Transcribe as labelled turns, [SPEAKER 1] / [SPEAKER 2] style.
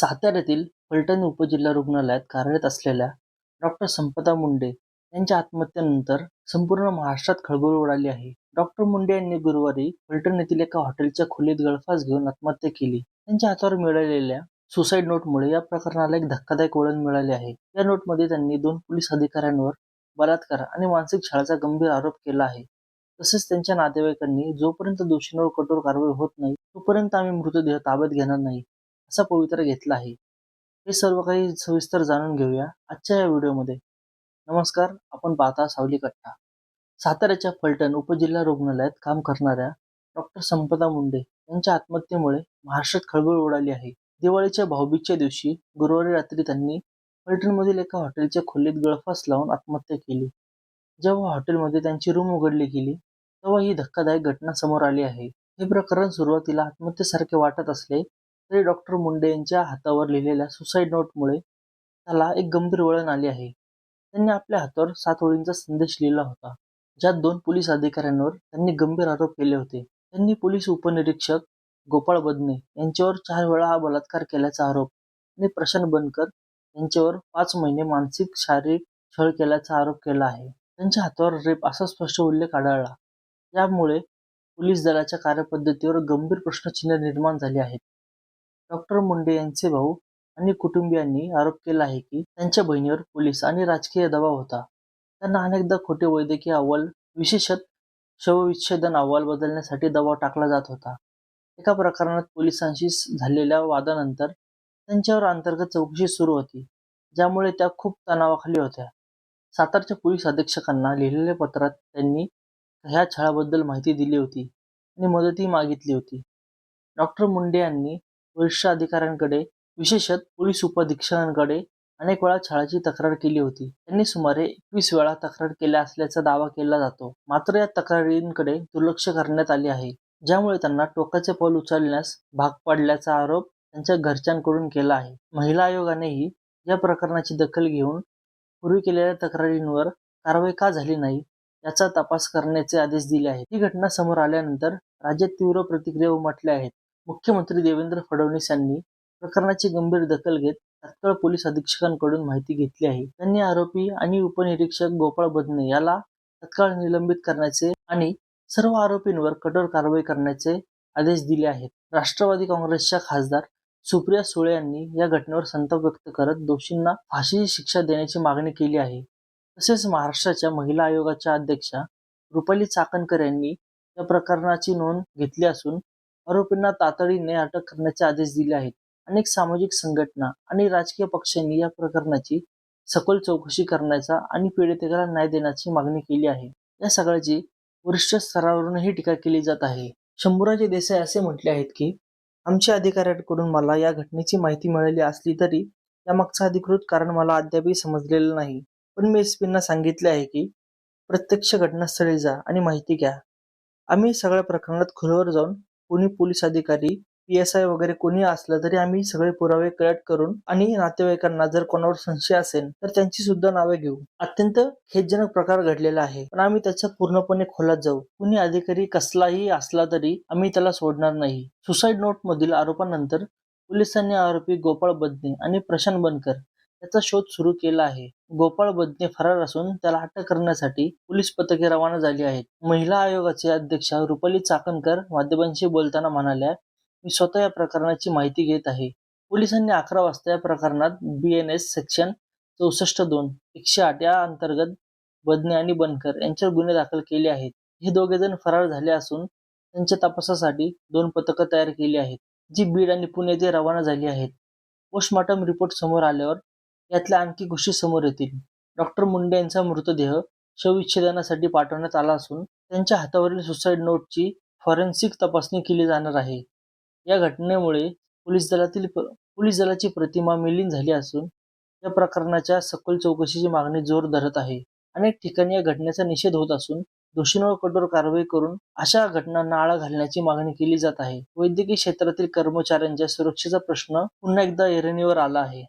[SPEAKER 1] साताऱ्यातील फलटण उपजिल्हा रुग्णालयात कार्यरत असलेल्या डॉक्टर संपदा मुंडे यांच्या आत्महत्येनंतर संपूर्ण महाराष्ट्रात खळबळ उडाली आहे. डॉक्टर मुंडे यांनी गुरुवारी फलटण येथील एका हॉटेलच्या खोलीत गळफास घेऊन आत्महत्या केली. त्यांच्या हातावर मिळालेल्या सुसाईड नोटमुळे या प्रकरणाला एक धक्कादायक वळण मिळाले आहे. या नोटमध्ये त्यांनी दोन पोलीस अधिकाऱ्यांवर बलात्कार आणि मानसिक छळाचा गंभीर आरोप केला आहे. तसेच त्यांच्या नातेवाईकांनी जोपर्यंत दोषींवर कठोर कारवाई होत नाही तोपर्यंत आम्ही मृतदेह ताब्यात घेणार नाही. असा पवित्रा घेतला आहे. हे सर्व काही सविस्तर जाणून घेऊया आजच्या या व्हिडिओमध्ये. नमस्कार आपण पाहता सावली कट्टा साताऱ्याच्या फलटण उपजिल्हा रुग्णालयात काम करणाऱ्या डॉक्टर संपदा मुंडे यांच्या आत्महत्येमुळे महाराष्ट्रात खळबळ उडाली आहे. दिवाळीच्या भाऊबीजच्या दिवशी गुरुवारी रात्री त्यांनी फलटणमधील एका हॉटेलच्या खोलीत गळफास लावून आत्महत्या केली. जेव्हा हॉटेलमध्ये त्यांची रूम उघडली गेली तेव्हा ही धक्कादायक घटना समोर आली आहे. हे प्रकरण सुरुवातीला आत्महत्येसारखे वाटत असले तरी डॉक्टर मुंडे यांच्या हातावर लिहिलेल्या सुसाईड नोटमुळे त्याला एक गंभीर वळण आले आहे. त्यांनी आपल्या हातावर सात ओळींचा संदेश लिहिला होता ज्यात दोन पोलीस अधिकाऱ्यांवर त्यांनी गंभीर आरोप केले होते. त्यांनी पोलीस उपनिरीक्षक गोपाळ बदने यांच्यावर चार वेळा हा बलात्कार केल्याचा आरोप आणि प्रशांत बनकर यांच्यावर पाच महिने मानसिक शारीरिक छळ केल्याचा आरोप केला आहे. त्यांच्या हातावर रेप असा स्पष्ट उल्लेख आढळला यामुळे पोलीस दलाच्या कार्यपद्धतीवर गंभीर प्रश्नचिन्ह निर्माण झाले आहेत. डॉक्टर मुंडे यांचे भाऊ आणि कुटुंबियांनी आरोप केला आहे की त्यांच्या बहिणीवर पोलीस आणि राजकीय दबाव होता. त्यांना अनेकदा खोटे वैद्यकीय अहवाल विशेषत शवविच्छेदन अहवाल बदलण्यासाठी दबाव टाकला जात होता. एका प्रकरणात पोलिसांशी झालेल्या वादानंतर त्यांच्यावर अंतर्गत चौकशी सुरू होती ज्यामुळे त्या खूप तणावाखाली होत्या. सातारच्या पोलीस अधीक्षकांना लिहिलेल्या पत्रात त्यांनी ह्या छळाबद्दल माहिती दिली होती आणि मदतही मागितली होती. डॉक्टर मुंडे यांनी वरिष्ठ अधिकाऱ्यांकडे विशेषत पोलीस उपअधीक्षकांकडे अनेक वेळा छळाची तक्रार केली होती. त्यांनी सुमारे एकवीस वेळा तक्रार केल्या असल्याचा दावा केला जातो. मात्र या तक्रारींकडे दुर्लक्ष करण्यात आले आहे ज्यामुळे त्यांना टोकाचे पाऊल उचलण्यास भाग पाडल्याचा आरोप त्यांच्या घरच्यांकडून केला आहे. महिला आयोगानेही या प्रकरणाची दखल घेऊन पूर्वी केलेल्या तक्रारींवर कारवाई का झाली नाही याचा तपास करण्याचे आदेश दिले आहेत. ही घटना समोर आल्यानंतर राज्यात तीव्र प्रतिक्रिया उमटल्या आहेत. मुख्यमंत्री देवेंद्र फडणवीस यांनी प्रकरणाची गंभीर दखल घेत तात्काळ पोलीस अधीक्षकांकडून माहिती घेतली आहे. त्यांनी आरोपी आणि उपनिरीक्षक गोपाळ बदने याला तत्काळ निलंबित करण्याचे आणि सर्व आरोपींवर कठोर कारवाई करण्याचे आदेश दिले आहेत. राष्ट्रवादी काँग्रेसच्या खासदार सुप्रिया सुळे यांनी या घटनेवर संताप व्यक्त करत दोषींना फाशीची शिक्षा देण्याची मागणी केली आहे. तसेच महाराष्ट्राच्या महिला आयोगाच्या अध्यक्षा रुपाली चाकणकर यांनी या प्रकरणाची नोंद घेतली असून आरोपींना तातडीने अटक करण्याचे आदेश दिले आहेत. अनेक सामाजिक संघटना आणि राजकीय पक्षांनी या प्रकरणाची सखोल चौकशी करण्याचा आणि पीडितेला न्याय देण्याची मागणी केली आहे. या सगळ्याची वरिष्ठ स्तरावरूनही टीका केली जात आहे. शंभूराजे देसाई असे म्हटले आहेत की आमच्या अधिकाऱ्यांकडून मला या घटनेची माहिती मिळाली असली तरी यामागचं अधिकृत कारण मला अद्यापही समजलेलं नाही. पण मी एस पींना सांगितले आहे की प्रत्यक्ष घटनास्थळी जा आणि माहिती घ्या. आम्ही सगळ्या प्रकरणात खोलवर जाऊन कोणी पोलीस अधिकारी पी एस आय वगैरे कोणी असलं तरी आम्ही सगळे पुरावे कलेक्ट करून आणि नातेवाईकांना जर कोणावर संशय असेल तर त्यांची सुद्धा नावे घेऊ. अत्यंत खेदजनक प्रकार घडलेला आहे. पण आम्ही त्याच्या पूर्णपणे खोलात जाऊ. कुणी अधिकारी कसलाही असला तरी आम्ही त्याला सोडणार नाही. सुसाईड नोट मधील आरोपानंतर पोलिसांनी आरोपी गोपाळ बदने आणि प्रशांत बनकर याचा शोध सुरू केला आहे. गोपाळ बदने फरार असून त्याला अटक करण्यासाठी पोलीस पथके रवाना झाली आहेत. महिला आयोगाचे अध्यक्षा रुपाली चाकणकर माध्यमांशी बोलताना म्हणाल्या मी स्वतः या प्रकरणाची माहिती घेत आहे. पोलिसांनी अकरा वाजता या प्रकरणात बी एन एस सेक्शन चौसष्ट दोन एकशे आठ या अंतर्गत बदने आणि बनकर यांच्यावर गुन्हे दाखल केले आहेत. हे दोघे जण फरार झाले असून त्यांच्या तपासासाठी दोन पथकं तयार केली आहेत जी बीड आणि पुणे येथे रवाना झाली आहेत. पोस्टमॉर्टम रिपोर्ट समोर आल्यावर यातल्या आणखी गोष्टी समोर येतील. डॉक्टर मुंडे यांचा मृतदेह शवविच्छेदनासाठी पाठवण्यात आला असून त्यांच्या हातावरील सुसाईड नोटची फॉरेन्सिक तपासणी केली जाणार आहे. या घटनेमुळे पोलीस दलातील पोलीस दलाची प्रतिमा मिलीन झाली असून या प्रकरणाच्या सखोल चौकशीची मागणी जोर धरत आहे. अनेक ठिकाणी या घटनेचा निषेध होत असून दोषींवर कठोर कारवाई करून अशा घटनांना आळा घालण्याची मागणी केली जात आहे. वैद्यकीय क्षेत्रातील कर्मचाऱ्यांच्या सुरक्षेचा प्रश्न पुन्हा एकदा ऐरणीवर आला आहे.